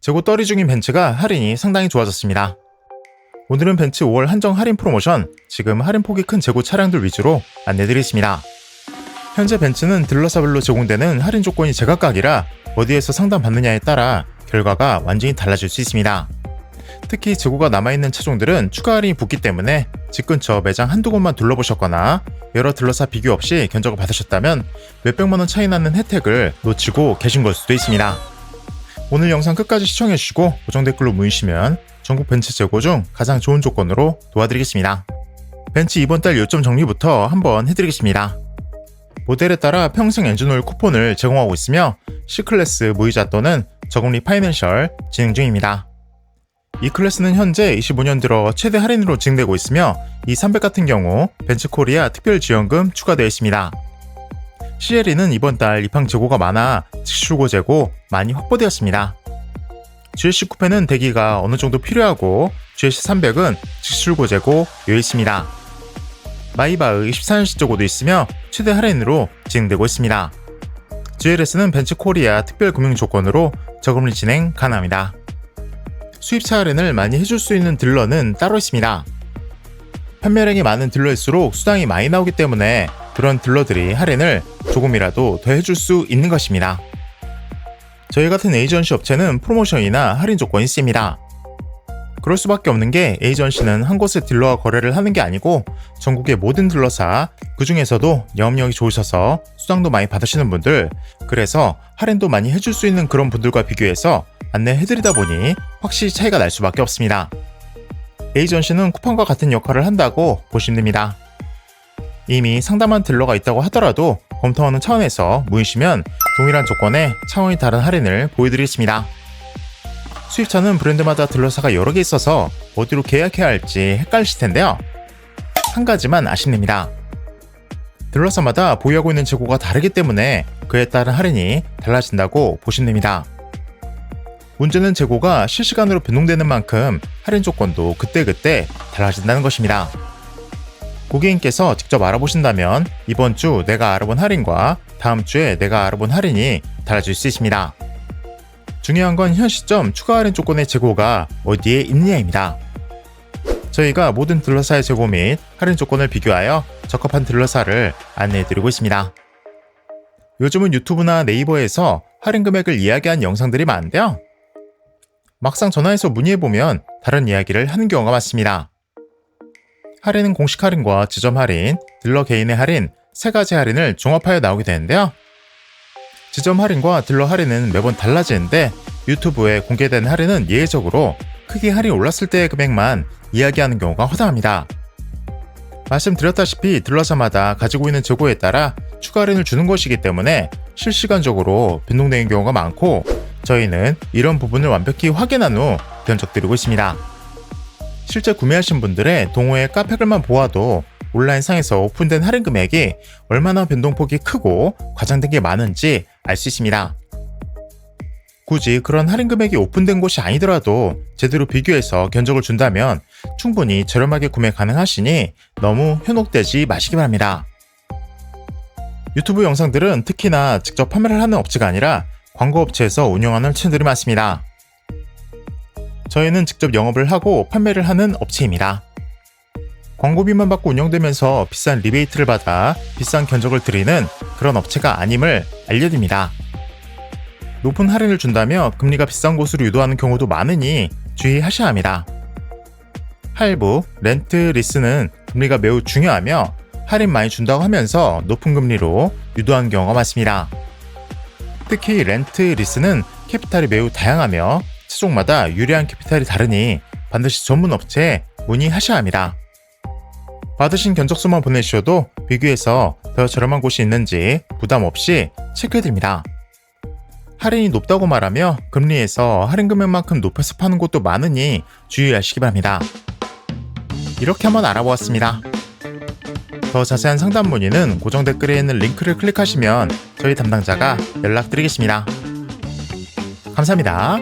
재고 떨이 중인 벤츠가 할인이 상당히 좋아졌습니다. 오늘은 벤츠 5월 한정 할인 프로모션, 지금 할인 폭이 큰 재고 차량들 위주로 안내드리겠습니다. 현재 벤츠는 딜러사별로 제공되는 할인 조건이 제각각이라 어디에서 상담받느냐에 따라 결과가 완전히 달라질 수 있습니다. 특히 재고가 남아있는 차종들은 추가 할인이 붙기 때문에 집 근처 매장 한두 곳만 둘러보셨거나 여러 딜러사 비교 없이 견적을 받으셨다면 몇백만원 차이 나는 혜택을 놓치고 계신 걸 수도 있습니다. 오늘 영상 끝까지 시청해주시고 고정 댓글로 모이시면 전국 벤츠 재고 중 가장 좋은 조건으로 도와드리겠습니다. 벤츠 이번 달 요점 정리부터 한번 해드리겠습니다. 모델에 따라 평생 엔진오일 쿠폰을 제공하고 있으며 C클래스 무이자 또는 저금리 파이낸셜 진행 중입니다. 이 클래스는 현재 25년 들어 최대 할인으로 진행되고 있으며 이 300 같은 경우 벤츠코리아 특별 지원금 추가되어 있습니다. CLE는 이번 달 입항 재고가 많아 직출고 재고 많이 확보되었습니다. GLC 쿠페는 대기가 어느 정도 필요하고 GLC 300은 직출고 재고 여유 있습니다. 마이바의 24년식 재고도 있으며 최대 할인으로 진행되고 있습니다. GLS는 벤츠코리아 특별 금융 조건으로 저금리 진행 가능합니다. 수입차 할인을 많이 해줄 수 있는 딜러는 따로 있습니다. 판매량이 많은 딜러일수록 수당이 많이 나오기 때문에 그런 딜러들이 할인을 조금이라도 더 해줄 수 있는 것입니다. 저희 같은 에이전시 업체는 프로모션이나 할인 조건이 있습니다. 그럴 수밖에 없는 게 에이전시는 한 곳의 딜러와 거래를 하는 게 아니고 전국의 모든 딜러사 그 중에서도 영업력이 좋으셔서 수당도 많이 받으시는 분들 그래서 할인도 많이 해줄 수 있는 그런 분들과 비교해서 안내해드리다 보니 확실히 차이가 날 수밖에 없습니다. 에이전시는 쿠팡과 같은 역할을 한다고 보시면 됩니다. 이미 상담한 딜러가 있다고 하더라도 검토하는 차원에서 모이시면 동일한 조건에 차원이 다른 할인을 보여드리겠습니다. 수입차는 브랜드마다 딜러사가 여러 개 있어서 어디로 계약해야 할지 헷갈리실 텐데요. 한 가지만 아시면 됩니다. 딜러사마다 보유하고 있는 재고가 다르기 때문에 그에 따른 할인이 달라진다고 보시면 됩니다. 문제는 재고가 실시간으로 변동되는 만큼 할인 조건도 그때그때 달라진다는 것입니다. 고객님께서 직접 알아보신다면 이번 주 내가 알아본 할인과 다음 주에 내가 알아본 할인이 달라질 수 있습니다. 중요한 건 현 시점 추가 할인 조건의 재고가 어디에 있느냐입니다. 저희가 모든 딜러사의 재고 및 할인 조건을 비교하여 적합한 딜러사를 안내해드리고 있습니다. 요즘은 유튜브나 네이버에서 할인 금액을 이야기한 영상들이 많은데요. 막상 전화해서 문의해보면 다른 이야기를 하는 경우가 많습니다. 할인은 공식 할인과 지점 할인, 딜러 개인의 할인, 세 가지 할인을 종합하여 나오게 되는데요. 지점 할인과 딜러 할인은 매번 달라지는데 유튜브에 공개된 할인은 예외적으로 크게 할인 올랐을 때의 금액만 이야기하는 경우가 허다합니다. 말씀드렸다시피 딜러사마다 가지고 있는 재고에 따라 추가 할인을 주는 것이기 때문에 실시간적으로 변동되는 경우가 많고 저희는 이런 부분을 완벽히 확인한 후 견적드리고 있습니다. 실제 구매하신 분들의 동호회 카페글만 보아도 온라인상에서 오픈된 할인 금액이 얼마나 변동폭이 크고 과장된 게 많은지 알 수 있습니다. 굳이 그런 할인 금액이 오픈된 곳이 아니더라도 제대로 비교해서 견적을 준다면 충분히 저렴하게 구매 가능하시니 너무 현혹되지 마시기 바랍니다. 유튜브 영상들은 특히나 직접 판매를 하는 업체가 아니라 광고 업체에서 운영하는 채널들이 많습니다. 저희는 직접 영업을 하고 판매를 하는 업체입니다. 광고비만 받고 운영되면서 비싼 리베이트를 받아 비싼 견적을 드리는 그런 업체가 아님을 알려드립니다. 높은 할인을 준다며 금리가 비싼 곳으로 유도하는 경우도 많으니 주의하셔야 합니다. 할부, 렌트, 리스는 금리가 매우 중요하며 할인 많이 준다고 하면서 높은 금리로 유도하는 경우가 많습니다. 특히 렌트, 리스는 캐피탈이 매우 다양하며 차종마다 유리한 캐피탈이 다르니 반드시 전문 업체에 문의하셔야 합니다. 받으신 견적서만 보내주셔도 비교해서 더 저렴한 곳이 있는지 부담 없이 체크해드립니다. 할인이 높다고 말하며 금리에서 할인 금액만큼 높여서 파는 곳도 많으니 주의하시기 바랍니다. 이렇게 한번 알아보았습니다. 더 자세한 상담 문의는 고정 댓글에 있는 링크를 클릭하시면 저희 담당자가 연락드리겠습니다. 감사합니다.